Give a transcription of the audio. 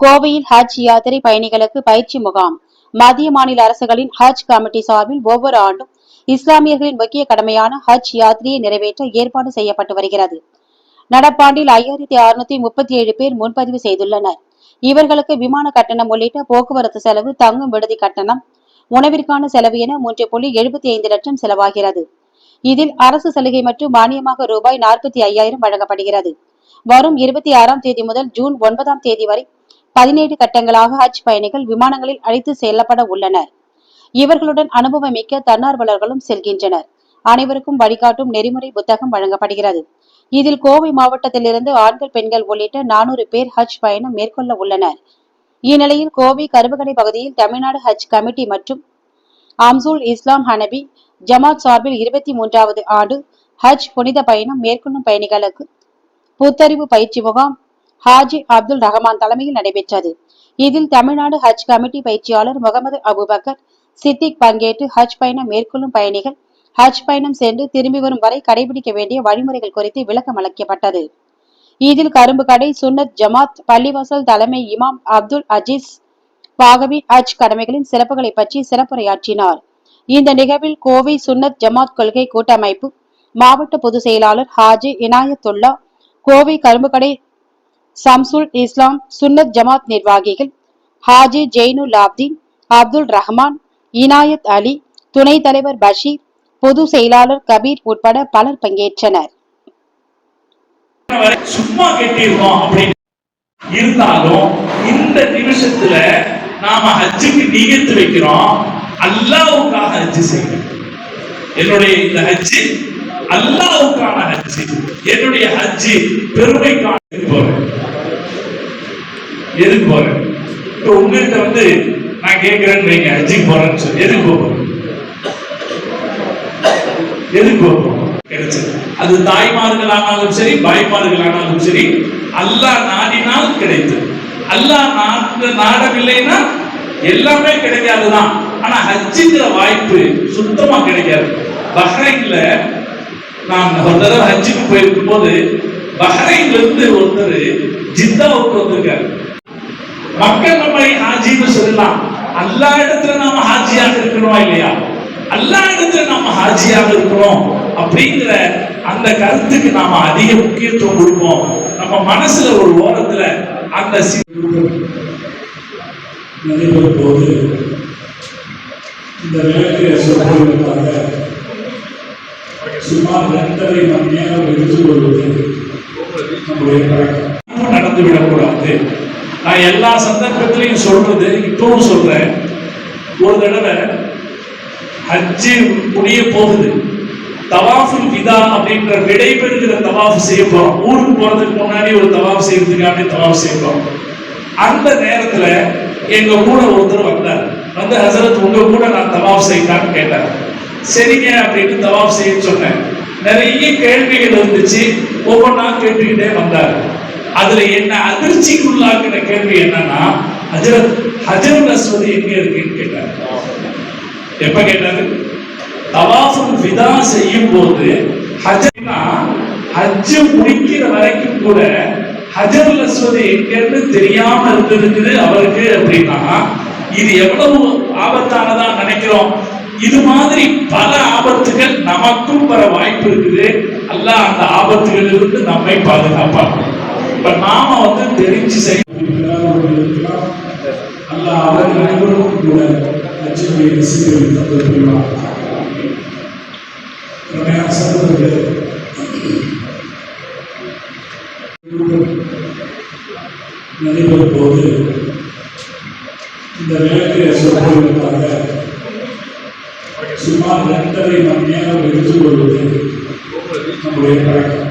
கோவையில் ஹஜ் யாத்திரை பயணிகளுக்கு பயிற்சி முகாம். மத்திய மாநில அரசுகளின் ஹஜ் கமிட்டி சார்பில் ஒவ்வொரு ஆண்டும் இஸ்லாமியர்களின் முக்கிய கடமையான ஹஜ் யாத்திரையை நிறைவேற்ற ஏற்பாடு செய்யப்பட்டு வருகிறது. நடப்பாண்டில் ஐயாயிரத்தி அறுநூத்தி முப்பத்தி ஏழு பேர் முன்பதிவு செய்துள்ளனர். இவர்களுக்கு விமான கட்டணம் உள்ளிட்ட போக்குவரத்து செலவு தங்கும் விடுதி கட்டணம் உணவிற்கான செலவு என மூன்று புள்ளி எழுபத்தி ஐந்து லட்சம் செலவாகிறது. இதில் அரசு சலுகை மற்றும் மானியமாக ரூபாய் நாற்பத்தி ஐயாயிரம் வழங்கப்படுகிறது. வரும் இருபத்தி ஆறாம் தேதி முதல் ஜூன் ஒன்பதாம் தேதி வரை பதினேழு கட்டங்களாக ஹஜ் பயணிகள் விமானங்களில் அழைத்து செல்லப்பட உள்ளனர். இவர்களுடன் அனுபவமிக்க தன்னார்வலர்களும் செல்கின்றனர். அனைவருக்கும் வழிகாட்டும் நெறிமுறை புத்தகம் வழங்கப்படுகிறது. இதில் கோவை மாவட்டத்திலிருந்து ஆண்கள் பெண்கள் உள்ளிட்ட நானூறு பேர் ஹஜ் பயணம் மேற்கொள்ள உள்ளனர். இந்நிலையில் கோவை கருவகடை பகுதியில் தமிழ்நாடு ஹஜ் கமிட்டி மற்றும் அம்சூல் இஸ்லாம் ஹனபி ஜமாத் சார்பில் இருபத்தி மூன்றாவது ஆண்டு ஹஜ் புனித பயணம் மேற்கொள்ளும் பயணிகளுக்கு புத்தறிவு பயிற்சி முகாம் ஹாஜி அப்துல் ரஹமான் தலைமையில் நடைபெற்றது. இதில் தமிழ்நாடு ஹஜ் கமிட்டி பயிற்சியாளர் முகமது அபுபக்கர் சித்திக் பங்கேற்று ஹஜ் பயணம் மேற்கொள்ளும் பயணிகள் ஹஜ் பயணம் சென்று திரும்பி வரும் வரை கடைபிடிக்க வேண்டிய வழிமுறைகள் குறித்து விளக்கம் அளிக்கப்பட்டது. இதில் கரும்பு கடை சுன்னத் ஜமாத் பள்ளிவாசல் தலைமை இமாம் அப்துல் அஜீஸ் பாகவி ஹஜ் கடமைகளின் சிறப்புகளை பற்றி சிறப்புரையாற்றினார். இந்த நிகழ்வில் கோவை சுன்னத் ஜமாத் கொள்கை கூட்டமைப்பு மாவட்ட பொதுச் செயலாளர் ஹாஜி இனாயத்துல்லா கோவை கரும்புக்கடை சம்சுல் இஸ்லாம் சுன்னத் ஜமாத் நிர்வாகிகள் ஹாஜி ஜெய்னுல் ஆப்தீன் அப்துல் ரஹ்மான் இனாயத் அலி துணைத் தலைவர் பஷீர் பொது செயலாளர் கபீர் உட்பட பலர் பங்கேற்றனர். சும்மா கட்டியிருக்கோம் இருந்தாலும் இந்த நிமிஷத்துல நாம ஹஜ்ஜுக்கு நீயத்து வைக்கிறோம். அல்லாவுக்காக ஹஜ்ஜு செய்யணும். என்னுடைய இந்த ஹஜ்ஜு அல்லாவுக்கான ஹஜ்ஜு. என்னுடைய ஹஜ்ஜு பெருமைக்கான எதுக்கு எதுக்கு போறேன் இப்போ உங்ககிட்ட வந்து நான் கேட்கிறேன்னு வைங்க ஹஜ்ஜுக்கு போறேன்னு சொல்லி எதுக்கு போறேன் எதுக்கு போறோம் கிடைச்சது. அது தாய்மார்கள் ஆனாலும் சரி பாய்மார்களானாலும் சரி அல்லாஹ் நாடினால் கிடைத்தது. அல்லா நாட நாடவில்லைன்னா எல்லாமே கிடைக்காதுதான். ஆனா ஹஜ்ஜுங்கிற வாய்ப்பு சுத்தமா கிடைக்காது. பஹ்ரைன்ல நான் ஒரு தடவை ஹஜ்ஜுக்கு போயிருக்கும் போது பஹ்ரைன்ல இருந்து ஒருத்தர் ஜித்தாவுக்கு வந்திருக்காரு. மக்கள் நம்மை ஹாஜின்னு சொல்லலாம். எல்லா இடத்துல நாம ஹாஜியாக இருக்கணுமா இல்லையா? எல்லா இடத்துல நாம ஹாஜியாக இருக்கிறோம் அப்படிங்கிற அந்த கருத்துக்கு நாம அதிக முக்கியத்துவம் கொடுப்போம். நம்ம மனசுல ஒரு ஓரத்துல அந்த நடைபெறும் போது இந்த விளக்கு சொற்பொழிவுக்காக சுமார் ரெண்டரை மணி நேரம் எடுத்துக்கொள்வது நம்முடைய நடந்துவிடக்கூடாது நடந்து விடக்கூடாது. நான் எல்லா சந்தர்ப்பத்திலையும் சொல்றது இப்பவும் சொல்றேன். ஒரு தடவை ஹஜ்ஜு முடிய போகுது. தவாஃபுல் விதா அப்படின்ற விடைபெறுகிற தவாஃப் செய்ய போறோம். ஊருக்கு போறதுக்கு முன்னாடி ஒரு தவாஃப் செய்யறதுக்காண்டி தவாஃப் செய்ய போறோம். அந்த நேரத்துல எங்க கூட ஒருத்தர் வந்தார். வந்து ஹசரத் உங்க கூட நான் தவாஃப் செய்யலான்னு கேட்டார். சரிங்க அப்படின்னு தவாஃப் செய்ய சொன்னேன். நிறைய கேள்விகள் இருந்துச்சு. ஒவ்வொன்றா கேட்டுக்கிட்டே வந்தார். அதுல என்ன அதிர்ச்சிக்குள்ளாக்குற கேள்வி என்னன்னா ஹஜரத் ஹஜருல் அஸ்வதி எங்க இருக்குன்னு கேட்டார். எப்ப கேட்டாரு? தவாஃபுல் விதா செய்யும் போது ஹஜ்னா ஹஜ் முடிக்கிற வரைக்கும் கூட ஹஜர் அஸ்வதி எங்கன்னு தெரியாம இருந்திருக்குது அவருக்கு அப்படின்னா இது எவ்வளவு ஆபத்தானதா நினைக்கிறோம்? இது மாதிரி பல ஆபத்துகள் நமக்கும் வர வாய்ப்பு இருக்குது. அல்லாஹ் அந்த ஆபத்துகளிலிருந்து நம்மை பாதுகாப்பாக்கணும் இப்ப நாம வந்து தெரிஞ்சு செய்ய இருக்கிறார்கள் அல்லாஹ் அவர்கள் கூட அச்சுடைய ரசிகர்களை தந்து புரிவார் சகோதரர்களே நடைபெறும் போது இந்த விளக்கு சொற்பொழிவுக்காக சுமார் ரெண்டரை மணி நேரம் எடுத்துக்கொள்வது நம்முடைய பழக்கம்